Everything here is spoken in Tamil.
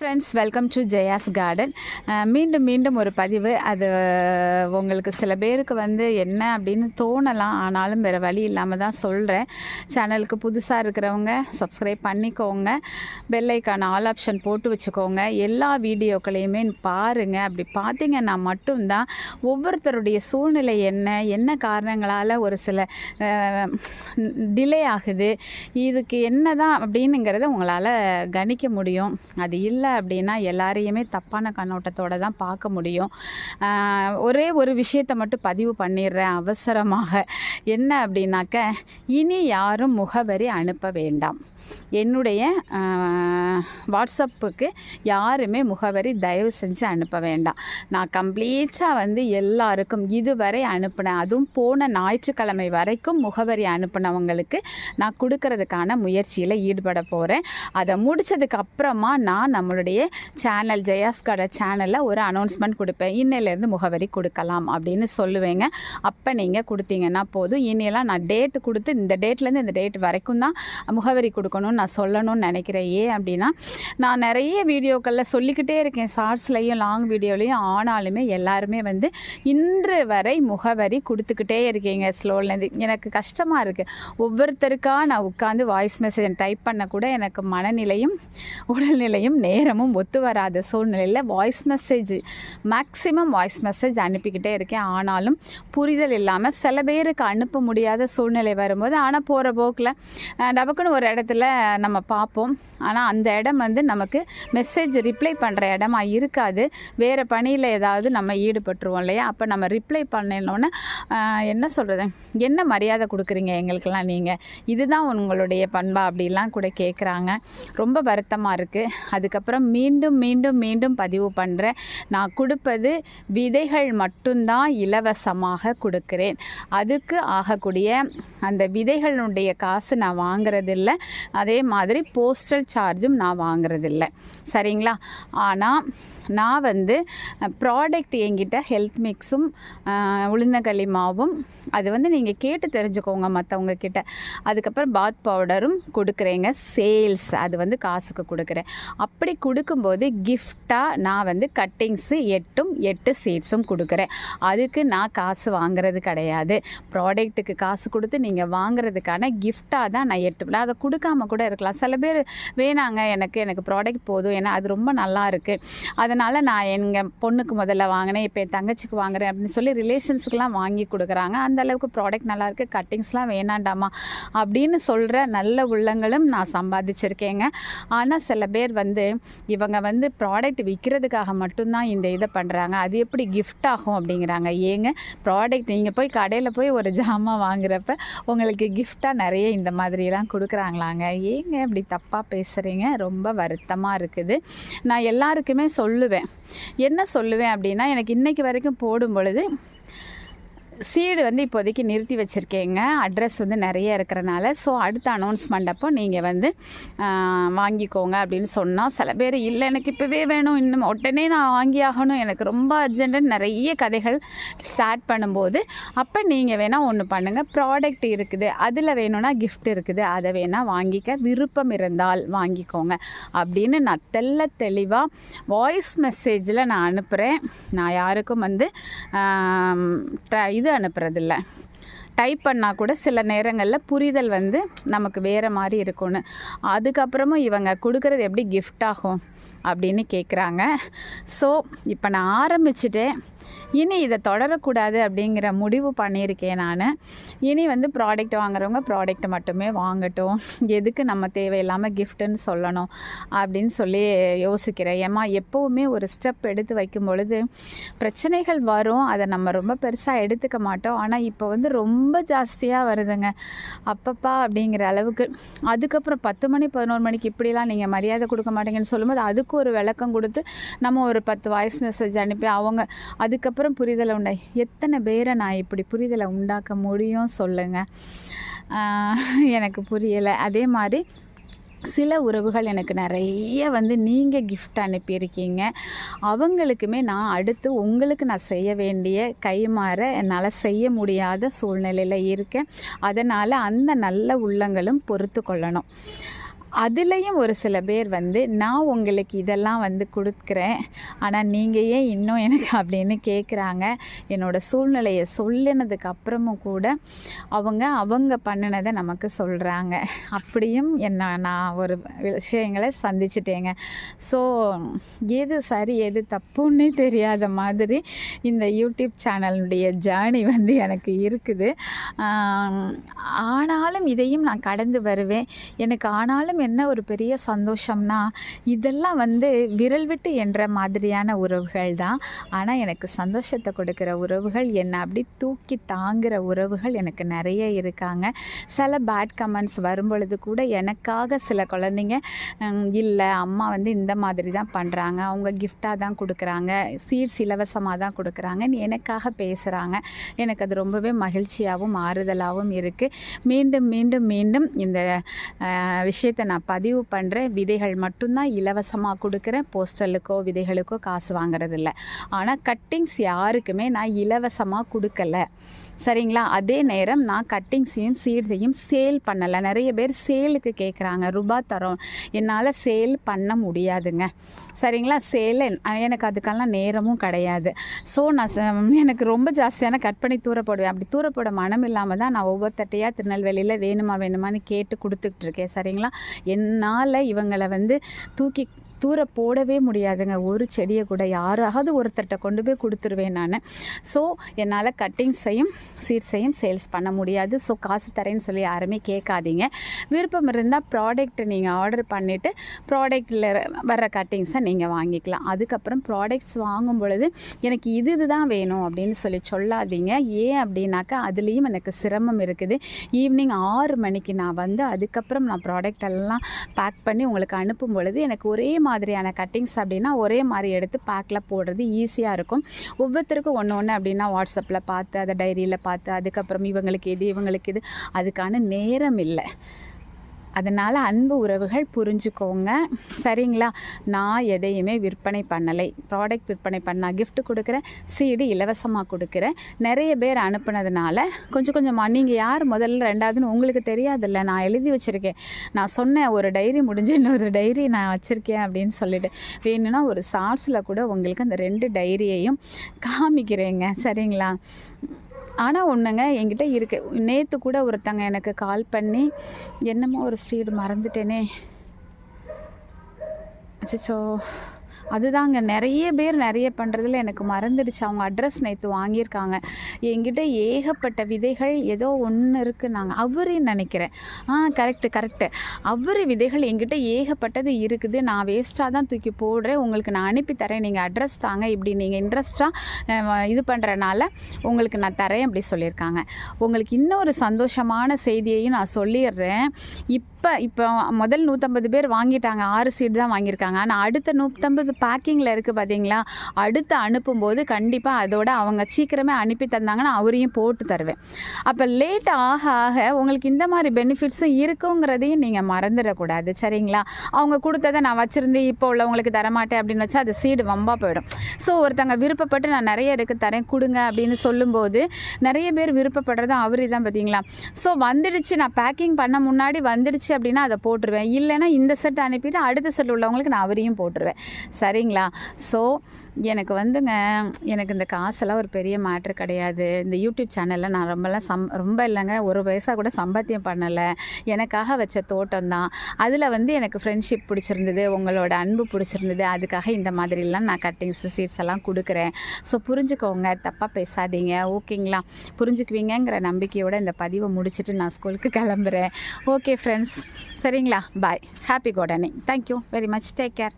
Friends welcome to Jaya's garden மீண்டும் மீண்டும் ஒரு பதிவு. அது உங்களுக்கு சில பேருக்கு வந்து என்ன அப்படின்னு தோணலாம். ஆனாலும் வேறு வழி இல்லாமல் தான் சொல்கிறேன் சேனலுக்கு புதுசாக இருக்கிறவங்க சப்ஸ்கிரைப் பண்ணிக்கோங்க. பெல்லைக்கான ஆல் ஆப்ஷன் போட்டு வச்சுக்கோங்க. எல்லா வீடியோக்களையுமே பாருங்கள் அப்படி பார்த்தீங்கன்னா மட்டும்தான் ஒவ்வொருத்தருடைய சூழ்நிலை என்ன என்ன காரணங்களால் ஒரு சில டிலே ஆகுது இதுக்கு என்ன தான் அப்படின்னுங்கிறத உங்களால் கணிக்க முடியும். அது இல்லை அப்படின்னா எல்லாரையுமே தப்பான கண்ணோட்டத்தோடு தான் பார்க்க முடியும். ஆஹ் ஒரே ஒரு விஷயத்தை மட்டும் பதிவு பண்ணிடுறேன் அவசரமாக. என்ன அப்படின்னாக்க இனி யாரும் முகவரி அனுப்ப வேண்டாம். என்னுடைய வாட்ஸ்அப்புக்கு யாருமே முகவரி தயவு செஞ்சு அனுப்ப வேண்டாம். நான் கம்ப்ளீட்டாக வந்து எல்லாருக்கும் இதுவரை அனுப்பினேன் அதுவும் போன ஞாயிற்றுக்கிழமை வரைக்கும் முகவரி அனுப்பினவங்களுக்கு நான் கொடுக்கறதுக்கான முயற்சியில் ஈடுபட போகிறேன் அதை முடித்ததுக்கு அப்புறமா நான் நம்மளுடைய சேனல் ஜெயாஸ்கோட சேனலில் ஒரு அனௌன்ஸ்மெண்ட் கொடுப்பேன். இன்னையிலேருந்து முகவரி கொடுக்கலாம் அப்படின்னு சொல்லுவேங்க. அப்போ நீங்கள் கொடுத்தீங்கன்னா போதும். இனியெல்லாம் நான் டேட்டு கொடுத்து இந்த டேட்லேருந்து இந்த டேட் வரைக்கும் தான் முகவரி கொடுக்கணும்னு நான் சொல்லணும்னு நினைக்கிறேன். ஏன் அப்படின்னா நான் நிறைய வீடியோக்களில் சொல்லிக்கிட்டே இருக்கேன். ஷார்ட்ஸ்லையும் லாங் வீடியோலையும். ஆனாலுமே எல்லாருமே வந்து இன்று வரை முகவரி கொடுத்துக்கிட்டே இருக்கீங்க. ஸ்லோலேருந்து எனக்கு கஷ்டமாக இருக்குது ஒவ்வொருத்தருக்காக நான் உட்காந்து வாய்ஸ் மெசேஜ் டைப் பண்ண கூட எனக்கு மனநிலையும் உடல்நிலையும் நேரமும் ஒத்து வராத சூழ்நிலையில் voice message maximum voice message அனுப்பிக்கிட்டே இருக்கேன். ஆனாலும் புரிதல் இல்லாமல் சில பேருக்கு அனுப்ப முடியாத சூழ்நிலை வரும்போது ஆனால் போகிற போக்கில் டபக்குன்னு ஒரு இடத்துல நம்ம பார்ப்போம். ஆனால் அந்த இடம் வந்து நமக்கு மெசேஜ் ரிப்ளை பண்ணுற இடமா இருக்காது. வேறு பணியில் ஏதாவது நம்ம ஈடுபட்டுருவோம் இல்லையா? அப்போ நம்ம ரிப்ளை பண்ணினோன்னே என்ன சொல்கிறது என்ன மரியாதை கொடுக்குறீங்க எங்களுக்கெல்லாம் நீங்கள் இதுதான் உங்களுடைய பண்பா அப்படிலாம் கூட கேட்குறாங்க ரொம்ப வருத்தமாக இருக்குது அதுக்கப்புறம் மீண்டும் மீண்டும் மீண்டும் பதிவு பண்ணுறேன் நான் கொடுப்பது விதைகள் மட்டும்தான் இலவசமாக கொடுக்குறேன். அதுக்கு ஆகக்கூடிய அந்த விதைகளுடைய காசு நான் வாங்குறதில்ல. அதே மாதிரி போஸ்டல் சார்ஜும் நான் வாங்குறதில்ல. சரிங்களா? ஆனால் நான் வந்து ப்ராடக்ட் என்கிட்ட ஹெல்த் மிக்ஸும் உளுந்தங்களி மாவும் அது வந்து நீங்கள் கேட்டு தெரிஞ்சுக்கோங்க மற்றவங்க கிட்ட. அதுக்கப்புறம் பாத் பவுடரும் கொடுக்குறேங்க சேல்ஸ் அது வந்து காசுக்கு கொடுக்குறேன். அப்படி கொடுக்கும்போது கிஃப்டாக நான் வந்து கட்டிங்ஸு எட்டும் எட்டு சீட்ஸும் கொடுக்குறேன். அதுக்கு நான் காசு வாங்குறது கிடையாது. ப்ராடக்ட்டுக்கு காசு கொடுத்து நீங்கள் வாங்குறதுக்கான கிஃப்டாக தான் நான் எட்டு அதை கொடுக்காம கூட இருக்கலாம். சில பேர் வேணாங்க எனக்கு எனக்கு ப்ராடக்ட் போதும் ஏன்னா அது ரொம்ப நல்லா இருக்குது அதை அதனால் நான் எங்கள் பொண்ணுக்கு முதல்ல வாங்கினேன் இப்போ என் தங்கச்சிக்கு வாங்குறேன் அப்படின்னு சொல்லி ரிலேஷன்ஸுக்கெலாம் வாங்கி கொடுக்குறாங்க. அந்த அளவுக்கு ப்ராடக்ட் நல்லா இருக்குது கட்டிங்ஸ்லாம் வேணாண்டாமா அப்படின்னு சொல்கிற நல்ல உள்ளங்களும் நான் சம்பாதிச்சிருக்கேங்க. ஆனால் சில பேர் வந்து இவங்க வந்து ப்ராடக்ட் விற்கிறதுக்காக மட்டும்தான் இந்த இதை பண்ணுறாங்க அது எப்படி கிஃப்ட் ஆகும் அப்படிங்கிறாங்க. ஏங்க ப்ராடக்ட் நீங்கள் போய் கடையில் போய் ஒரு ஜாமான் வாங்குறப்ப உங்களுக்கு கிஃப்டாக நிறைய இந்த மாதிரிலாம் கொடுக்குறாங்களாங்க. ஏங்க இப்படி தப்பாக பேசுகிறீங்க ரொம்ப வருத்தமாக இருக்குது. நான் எல்லாருக்குமே சொல்லு சொல்லுவேன். என்ன சொல்லுவேன் அப்படின்னா எனக்கு இன்றைக்கி வரைக்கும் போடும் பொழுது சீடு வந்து இப்போதைக்கு நிறுத்தி வச்சுருக்கேங்க. அட்ரஸ் வந்து நிறைய இருக்கிறனால. ஸோ அடுத்த அனௌன்ஸ்மெண்ட் அப்போ நீங்கள் வந்து வாங்கிக்கோங்க அப்படின்னு சொன்னால் சில பேர் இல்லை எனக்கு இப்போவே வேணும். இன்னும் உடனே நான் வாங்கி ஆகணும். எனக்கு ரொம்ப அர்ஜென்ட்டுன்னு நிறைய கதைகள் ஸ்டார்ட் பண்ணும்போது அப்போ நீங்கள் வேணால் ஒன்று பண்ணுங்கள் ப்ராடக்ட் இருக்குது. அதில் வேணும்னா கிஃப்ட் இருக்குது. அதை வேணால் வாங்கிக்க. விருப்பம் இருந்தால் வாங்கிக்கோங்க. அப்படின்னு நான் தெள்ள தெளிவாக வாய்ஸ் மெசேஜில் நான் அனுப்புகிறேன் நான் யாருக்கும் வந்து இது அனுப்புறதில்ல. டைப் பண்ணால் கூட சில நேரங்களில் புரிதல் வந்து நமக்கு வேறு மாதிரி இருக்கும்னு. அதுக்கப்புறமும் இவங்க கொடுக்குறது எப்படி கிஃப்ட் ஆகும் அப்படின்னு கேட்குறாங்க ஸோ இப்போ நான் ஆரம்பிச்சிட்டேன். இனி இதை தொடரக்கூடாது அப்படிங்கிற முடிவு பண்ணியிருக்கேன் நான். இனி வந்து ப்ராடக்ட் வாங்குறவங்க ப்ராடக்ட் மட்டுமே வாங்கட்டும். எதுக்கு நம்ம தேவையில்லாமல் கிஃப்ட்டுன்னு சொல்லணும் அப்படின்னு சொல்லி யோசிக்கிறேன். ஏமா எப்போவுமே ஒரு ஸ்டெப் எடுத்து வைக்கும் பொழுது பிரச்சனைகள் வரும். அதை நம்ம ரொம்ப பெருசாக எடுத்துக்க மாட்டோம். ஆனால் இப்போ வந்து ரொம்ப ரொம்ப ஜாஸ்தியாக வருதுங்க. அப்பப்பா அப்படிங்கிற அளவுக்கு. அதுக்கப்புறம் பத்து மணி பதினோரு மணிக்கு இப்படிலாம் நீங்கள் மரியாதை கொடுக்க மாட்டீங்கன்னு சொல்லும்போது அதுக்கு ஒரு விளக்கம் கொடுத்து நம்ம ஒரு பத்து வாய்ஸ் மெசேஜ் அனுப்பி அவங்க அதுக்கப்புறம் புரிதலை உண்டா? எத்தனை பேரை நான் இப்படி புரிதலை உண்டாக்க முடியும் சொல்லுங்கள் எனக்கு புரியலை. அதே மாதிரி சில உறவுகள் எனக்கு நிறைய வந்து நீங்கள் கிஃப்ட் அனுப்பியிருக்கீங்க. அவங்களுக்குமே நான் அடுத்து உங்களுக்கு நான் செய்ய வேண்டிய கைமாற என்னால் செய்ய முடியாத சூழ்நிலையில் இருக்கேன். அதனால் அந்த நல்ல உள்ளங்களும் பொறுத்து கொள்ளணும் அதுலேயும் ஒரு சில பேர் வந்து நான் உங்களுக்கு இதெல்லாம் வந்து கொடுக்குறேன். ஆனால் நீங்கள் ஏன் இன்னும் எனக்கு அப்படின்னு கேட்குறாங்க என்னோடய சூழ்நிலையை சொல்லினதுக்கு அப்புறமும் கூட அவங்க அவங்க பண்ணினதை நமக்கு சொல்கிறாங்க அப்படியும் என்ன நான் ஒரு விஷயங்களை சந்திச்சிட்டேங்க. ஸோ எது சரி எது தப்புன்னே தெரியாத மாதிரி இந்த யூடியூப் சேனலுடைய ஜேர்னி வந்து எனக்கு இருக்குது. ஆனாலும் இதையும் நான் கடந்து வருவேன். எனக்கு ஆனாலும் என்ன ஒரு பெரிய சந்தோஷம்னா இதெல்லாம் வந்து விரல் விட்டு என்ற மாதிரியான உறவுகள் தான். ஆனால் எனக்கு சந்தோஷத்தை கொடுக்குற உறவுகள் என்னை? அப்படி தூக்கி தாங்குகிற உறவுகள் எனக்கு நிறைய இருக்காங்க. சில பேட் கமெண்ட்ஸ் வரும்பொழுது கூட எனக்காக சில குழந்தைங்க இல்லை அம்மா வந்து இந்த மாதிரி தான் பண்ணுறாங்க அவங்க கிஃப்டாக தான் கொடுக்குறாங்க. சீட்ஸ் இலவசமாக தான் கொடுக்குறாங்கன்னு எனக்காக பேசுகிறாங்க எனக்கு அது ரொம்பவே மகிழ்ச்சியாகவும் ஆறுதலாகவும் இருக்குது மீண்டும் மீண்டும் மீண்டும் இந்த விஷயத்தை நான் பதிவு பண்ணுறேன் விதைகள் மட்டும்தான் இலவசமாக கொடுக்குறேன் போஸ்டலுக்கோ விதைகளுக்கோ காசு வாங்குறதில்ல. ஆனால் கட்டிங்ஸ் யாருக்குமே நான் இலவசமாக கொடுக்கல. சரிங்களா? அதே நேரம் நான் கட்டிங்ஸையும் சீட்ஸையும் சேல் பண்ணலை. நிறைய பேர் சேலுக்கு கேட்குறாங்க ரூபா தரோம். என்னால் சேல் பண்ண முடியாதுங்க. சரிங்களா? சேல் எனக்கு அதுக்கெல்லாம் நேரமும் கிடையாது. ஸோ நான் ச- எனக்கு ரொம்ப ஜாஸ்தியான கட் பண்ணி தூர போடுவேன். அப்படி தூர போட மனம் இல்லாமல் தான் நான் ஒவ்வொருத்தட்டையாக திருநெல்வேலியில் வேணுமா வேணுமான்னு கேட்டு கொடுத்துக்கிட்டு இருக்கேன். சரிங்களா? என்னால் இவங்களை வந்து தூக்கி தூர போடவே முடியாதுங்க. ஒரு செடியை கூட யாராவது ஒருத்தர்கிட்ட கொண்டு போய் கொடுத்துருவேன் நான். ஸோ என்னால் கட்டிங்ஸையும் சீட்ஸையும் சேல்ஸ் பண்ண முடியாது. ஸோ காசு தரேன்னு சொல்லி யாருமே கேட்காதீங்க. விருப்பம் இருந்தால் ப்ராடக்ட் நீங்கள் ஆர்டர் பண்ணிவிட்டு ப்ராடக்ட்டில் வர்ற கட்டிங்ஸை நீங்கள் வாங்கிக்கலாம். அதுக்கப்புறம் ப்ராடக்ட்ஸ் வாங்கும் பொழுது எனக்கு இது இதுதான் வேணும் அப்படின்னு சொல்லி சொல்லாதீங்க. ஏன் அப்படின்னாக்கா அதுலேயும் எனக்கு சிரமம் இருக்குது. ஈவினிங் ஆறு மணிக்கு நான் வந்து அதுக்கப்புறம் நான் ப்ராடக்ட் எல்லாம் பேக் பண்ணி உங்களுக்கு அனுப்பும் பொழுது எனக்கு ஒரே மாதிரியான கட்டிங்ஸ் அப்படின்னா ஒரே மாதிரி எடுத்து பேக்கில் போடுறது ஈஸியாக இருக்கும். ஒவ்வொருத்தருக்கும் ஒன்று ஒன்று அப்படின்னா வாட்ஸ்அப்பில் பார்த்து அதை டைரியில் பார்த்து அதுக்கப்புறம் இவங்களுக்கு இது இவங்களுக்கு இது அதுக்கான நேரம் இல்லை. அதனால் அன்பு உறவுகள் புரிஞ்சுக்கோங்க. சரிங்களா? நான் எதையுமே விற்பனை பண்ணலை. ப்ராடக்ட் விற்பனை பண்ணால் கிஃப்ட் கொடுக்குறேன் சீடு இலவசமாக கொடுக்குறேன். நிறைய பேர் அனுப்புனதுனால கொஞ்சம் கொஞ்சமாக நீங்கள் யார் முதல்ல ரெண்டாவதுன்னு உங்களுக்கு தெரியாதுல்ல நான் எழுதி வச்சுருக்கேன். நான் சொன்னேன் ஒரு டைரி முடிஞ்சு இன்னொரு டைரி நான் வச்சுருக்கேன் அப்படின்னு சொல்லிட்டு. வேணும்னா ஒரு சார்ஸில் கூட உங்களுக்கு அந்த ரெண்டு டைரியையும் காமிக்கிறேங்க. சரிங்களா? ஆனால் ஒன்றுங்க என்கிட்ட இருக்குது நேற்று கூட ஒருத்தங்க எனக்கு கால் பண்ணி என்னமோ ஒரு ஸ்ட்ரீட் மறந்துட்டேனே. அச்சோ அதுதாங்க. நிறைய பேர் நிறைய பண்ணுறதுல எனக்கு மறந்துடுச்சு. அவங்க அட்ரஸ் நேற்று வாங்கியிருக்காங்க. என்கிட்ட ஏகப்பட்ட விதைகள் ஏதோ ஒன்று இருக்குது நாங்கள் அவரே நினைக்கிறேன். ஆ கரெக்டு கரெக்டு அவரு விதைகள் என்கிட்ட ஏகப்பட்டது இருக்குது. நான் வேஸ்ட்டாக தான் தூக்கி போடுறேன். உங்களுக்கு நான் அனுப்பி தரேன். நீங்கள் அட்ரஸ் தாங்க. இப்படி நீங்கள் இன்ட்ரெஸ்ட்டாக இது பண்ணுறனால உங்களுக்கு நான் தரேன் அப்படி சொல்லியிருக்காங்க. உங்களுக்கு இன்னொரு சந்தோஷமான செய்தியையும் நான் சொல்லிடுறேன். இப்போ இப்போ முதல் நூற்றம்பது பேர் வாங்கிட்டாங்க. ஆறு சீட் தான் வாங்கியிருக்காங்க. ஆனால் அடுத்த நூற்றம்பது பேக்கிங்கில் இருக்குது பார்த்தீங்களா அடுத்து அனுப்பும்போது கண்டிப்பாக அதோட அவங்க சீக்கிரமே அனுப்பி தந்தாங்கன்னா அவரையும் போட்டு தருவேன். அப்போ லேட் ஆக ஆக உங்களுக்கு இந்த மாதிரி பெனிஃபிட்ஸும் இருக்குங்கிறதையும் நீங்கள் மறந்துடக்கூடாது சரிங்களா? அவங்க கொடுத்ததை நான் வச்சுருந்து இப்போ உள்ளவங்களுக்கு தரமாட்டேன் அப்படின்னு வச்சா அது சீடு வம்பா போயிடும். ஸோ ஒருத்தங்க விருப்பப்பட்டு நான் நிறைய இருக்கு தரேன் கொடுங்க அப்படின்னு சொல்லும்போது நிறைய பேர் விருப்பப்படுறதும் அவரே தான் பார்த்தீங்களா ஸோ வந்துடுச்சு. நான் பேக்கிங் பண்ண முன்னாடி வந்துடுச்சு அப்படின்னா அதை போட்டுருவேன். இல்லைன்னா இந்த செட் அனுப்பிட்டு அடுத்த செட் உள்ளவங்களுக்கு நான் அவரையும் போட்டுருவேன். சரிங்களா? ஸோ எனக்கு வந்துங்க எனக்கு இந்த காசெல்லாம் ஒரு பெரிய மேட்ரு கிடையாது. இந்த யூடியூப் சேனலில் நான் ரொம்பலாம் சம் ரொம்ப இல்லைங்க. ஒரு பைசா கூட சம்பாத்தியம் பண்ணலை. எனக்காக வச்ச தோட்டம் தான் அதில் வந்து எனக்கு ஃப்ரெண்ட்ஷிப் பிடிச்சிருந்தது உங்களோட அன்பு பிடிச்சிருந்தது. அதுக்காக இந்த மாதிரிலாம் நான் கட்டிங்ஸ் சீட்ஸ் எல்லாம் கொடுக்குறேன். ஸோ புரிஞ்சுக்கோங்க தப்பாக பேசாதீங்க. ஓகேங்களா? புரிஞ்சுக்குவீங்கங்கிற நம்பிக்கையோடு இந்த பதிவை முடிச்சுட்டு நான் ஸ்கூலுக்கு கிளம்புறேன். ஓகே ஃப்ரெண்ட்ஸ் சரிங்களா? Bye happy good gardening thank you very much take care